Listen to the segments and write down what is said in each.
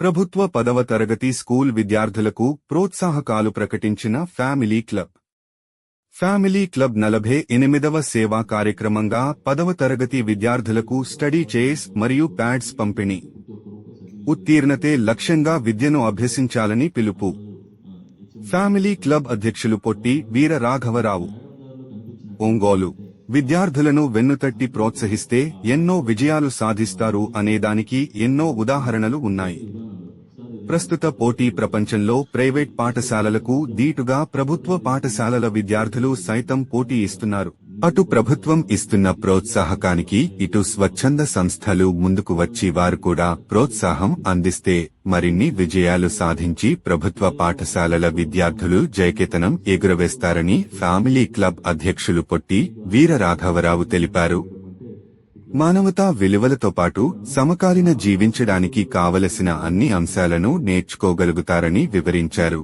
ప్రభుత్వ పదవ తరగతి స్కూల్ విద్యార్థులకు ప్రోత్సాహకాలు ప్రకటించిన ఫ్యామిలీ క్లబ్. ఫ్యామిలీ క్లబ్ నలభై ఎనిమిదవ సేవా కార్యక్రమంగా పదవ తరగతి విద్యార్థులకు స్టడీ చైర్స్ మరియు ప్యాడ్స్ పంపిణీ. ఉత్తీర్ణతే లక్ష్యంగా విద్యను అభ్యసించాలని పిలుపు. ఫ్యామిలీ క్లబ్ అధ్యక్షులు పొట్టి వీర రాఘవరావు. ఒంగోలు. విద్యార్థులను వెన్నుతట్టి ప్రోత్సహిస్తే ఎన్నో విజయాలు సాధిస్తారు అనేదానికి ఎన్నో ఉదాహరణలు ఉన్నాయి. ప్రస్తుత పోటీ ప్రపంచంలో ప్రైవేట్ పాఠశాలలకు దీటుగా ప్రభుత్వ పాఠశాలల విద్యార్థులు సైతం పోటీ ఇస్తున్నారు. అటు ప్రభుత్వం ఇస్తున్న ప్రోత్సాహకానికి ఇటు స్వచ్ఛంద సంస్థలు ముందుకు వచ్చి వారు కూడా ప్రోత్సాహం అందిస్తే మరిన్ని విజయాలు సాధించి ప్రభుత్వ పాఠశాలల విద్యార్థులు జయకేతనం ఎగురవేస్తారని ఫ్యామిలీ క్లబ్ అధ్యక్షులు పొట్టి వీరరాఘవరావు తెలిపారు. మానవతా విలువలతో పాటు సమకాలీన జీవించడానికి కావలసిన అన్ని అంశాలను నేర్చుకోగలుగుతారని వివరించారు.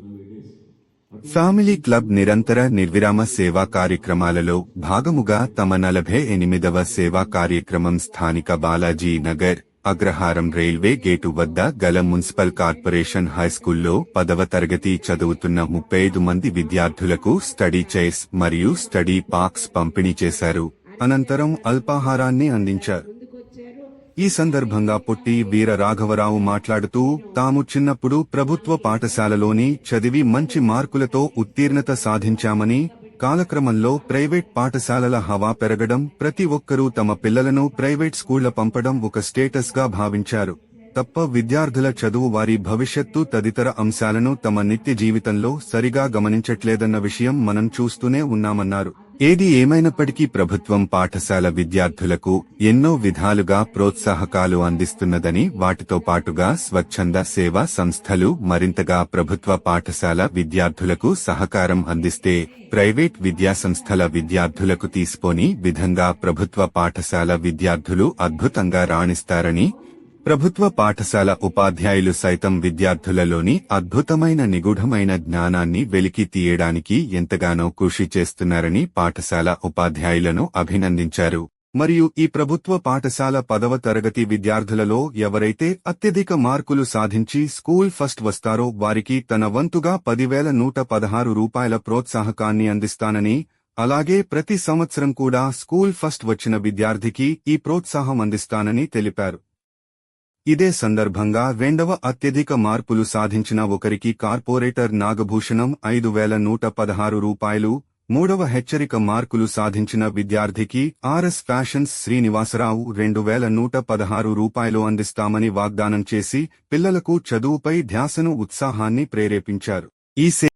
ఫ్యామిలీ క్లబ్ నిరంతర నిర్విరామ సేవా కార్యక్రమాలలో భాగముగా తమ నలభై ఎనిమిదవ సేవా కార్యక్రమం స్థానిక బాలాజీ నగర్ అగ్రహారం రైల్వే గేటు వద్ద గల మున్సిపల్ కార్పొరేషన్ హైస్కూల్లో పదవ తరగతి చదువుతున్న ముప్పై ఐదు మంది విద్యార్థులకు స్టడీ చైర్స్ మరియు స్టడీ పార్క్స్ పంపిణీ చేశారు. అనంతరం అల్పాహారాన్ని అందించారు. ఈ సందర్భంగా పుట్టి వీర రాఘవరావు మాట్లాడుతూ తాము చిన్నప్పుడు ప్రభుత్వ పాఠశాలలోని చదివి మంచి మార్కులతో ఉత్తీర్ణత సాధించామని కాలక్రమంలో ప్రైవేట్ పాఠశాలల హవా పెరగడం ప్రతి ఒక్కరూ తమ పిల్లలను ప్రైవేట్ స్కూళ్ళ పంపడం ఒక స్టేటస్గా భావించారు. తప్ప విద్యార్థుల చదువు వారి భవిష్యత్తు తదితర అంశాలను తమ నిత్య జీవితంలో సరిగా గమనించట్లేదన్న విషయం మనం చూస్తూనే ఉన్నామన్నారు. ఏది ఏమైనప్పటికీ ప్రభుత్వం పాఠశాల విద్యార్థులకు ఎన్నో విధాలుగా ప్రోత్సాహకాలు అందిస్తున్నదని వాటితో పాటుగా స్వచ్ఛంద సేవా సంస్థలు మరింతగా ప్రభుత్వ పాఠశాల విద్యార్థులకు సహకారం అందిస్తే ప్రైవేట్ విద్యాసంస్థల విద్యార్థులకు తీసుకోని విధంగా ప్రభుత్వ పాఠశాల విద్యార్థులు అద్భుతంగా రాణిస్తారని ప్రభుత్వ పాఠశాల ఉపాధ్యాయులు సైతం విద్యార్థులలోని అద్భుతమైన నిగూఢమైన జ్ఞానాన్ని వెలికి తీయడానికి ఎంతగానో కృషి చేస్తున్నారని పాఠశాల ఉపాధ్యాయులను అభినందించారు. మరియు ఈ ప్రభుత్వ పాఠశాల పదవ తరగతి విద్యార్థులలో ఎవరైతే అత్యధిక మార్కులు సాధించి స్కూల్ ఫస్ట్ వస్తారో వారికి తన వంతుగా పదివేల నూట పదహారు రూపాయల ప్రోత్సాహకాన్ని అందిస్తానని అలాగే ప్రతి సంవత్సరం కూడా స్కూల్ ఫస్ట్ వచ్చిన విద్యార్థికి ఈ ప్రోత్సాహం అందిస్తానని తెలిపారు. ఇదే సందర్భంగా రెండవ అత్యధిక మార్పులు సాధించిన ఒకరికి కార్పొరేటర్ నాగభూషణం ఐదు వేల నూట పదహారు రూపాయలు మూడవ హెచ్చరిక మార్కులు సాధించిన విద్యార్థికి ఆర్ఎస్ ఫ్యాషన్స్ శ్రీనివాసరావు రెండు వేల నూట పదహారు రూపాయలు అందిస్తామని వాగ్దానం చేసి పిల్లలకు చదువుపై ధ్యాసను ఉత్సాహాన్ని ప్రేరేపించారు. ఈ సే-